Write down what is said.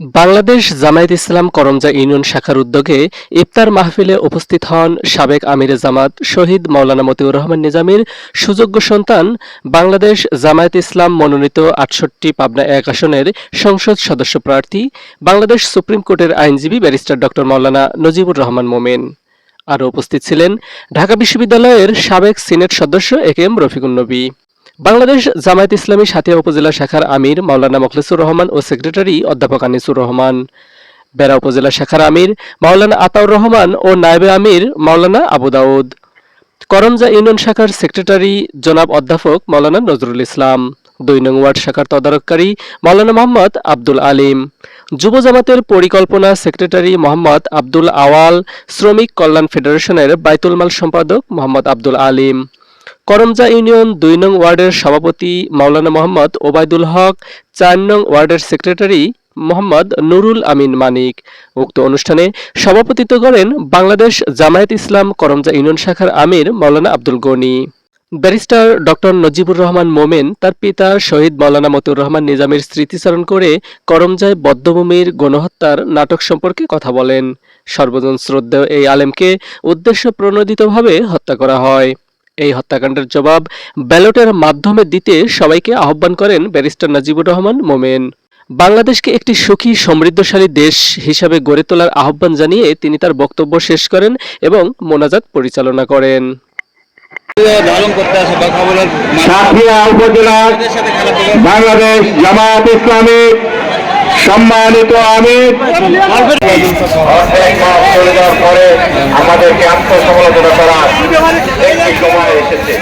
Bangladesh Jamaat Islam Karamja union শাখার উদ্যোগে ইফতার মাহফিলে উপস্থিত হন সাবেক আমিরে জামাত শহীদ মৌলানা মতিউর রহমান নিজামীর সুযোগ্য সন্তান বাংলাদেশ জামায়াত ইসলাম মনোনীত আটষট্টি পাবনা এক আসনের সংসদ সদস্য প্রার্থী, বাংলাদেশ সুপ্রিম কোর্টের আইনজীবী ব্যারিস্টার ডক্টর মৌলানা নজিবুর রহমান মোমেন। আরও উপস্থিত ছিলেন ঢাকা বিশ্ববিদ্যালয়ের সাবেক সিনেট সদস্য এ কে এম রফিকুন নবী। বাংলাদেশ জামায়াত ইসলামী সাতিয়া উপজেলা শাখার আমির মাওলানা মখলেসুর রহমান ও সেক্রেটারি অধ্যাপক আনিসুর রহমান, বেড়া উপজেলা শাখার আমির মাওলানা আতাউর রহমান ও নায়েবে আমির মাওলানা আবু দাউদ, করমজা ইউনিয়ন শাখার সেক্রেটারি জনাব অধ্যাপক মাওলানা নজরুল ইসলাম, দুই নং ওয়ার্ড শাখার তদারককারী মাওলানা মোহাম্মদ আব্দুল আলিম, যুব জামাতের পরিকল্পনা সেক্রেটারি মোহাম্মদ আব্দুল আওয়াল, শ্রমিক কল্যাণ ফেডারেশনের বাইতুল মাল সম্পাদক মোহাম্মদ আব্দুল আলিম। করমজা ইউনিয়ন দুই নং ওয়ার্ডের সভাপতি মাওলানা মোহাম্মদ ওবায়দুল হক, চার নং ওয়ার্ডের সেক্রেটারি মোহাম্মদ নুরুল আমিন মানিক। উক্ত অনুষ্ঠানে সভাপতিত্ব করেন বাংলাদেশ জামায়াত ইসলাম করমজা ইউনিয়ন শাখার আমির মাওলানা আব্দুল গনি। ব্যারিস্টার ডক্টর নজিবুর রহমান মোমেন, তার পিতা শহীদ মাওলানা মতিউর রহমান নিজামের স্মৃতিচারণ করে করমজায় বদ্ধভূমির গণহত্যার নাটক সম্পর্কে কথা বলেন। সর্বজন শ্রদ্ধেয় এই আলেমকে উদ্দেশ্য প্রণোদিতভাবে হত্যা করা হয়। এই হত্যাকাণ্ডের জবাব ব্যালটের মাধ্যমে দিতে সবাইকে আহ্বান করেন ব্যারিস্টার নাজিবুর রহমান মোমেন। বাংলাদেশকে একটি সুখী, সমৃদ্ধশালী দেশ হিসাবে গড়ে তোলার আহ্বান জানিয়ে তিনি তার বক্তব্য শেষ করেন এবং মোনাজাত পরিচালনা করেন। ধারণ করতে বাংলাদেশ জামাত ইসলামী সম্মানিত আমি চলে যাওয়ার পরে আমাদেরকে আত্মসমালোচনা করার একটি সময় এসেছে।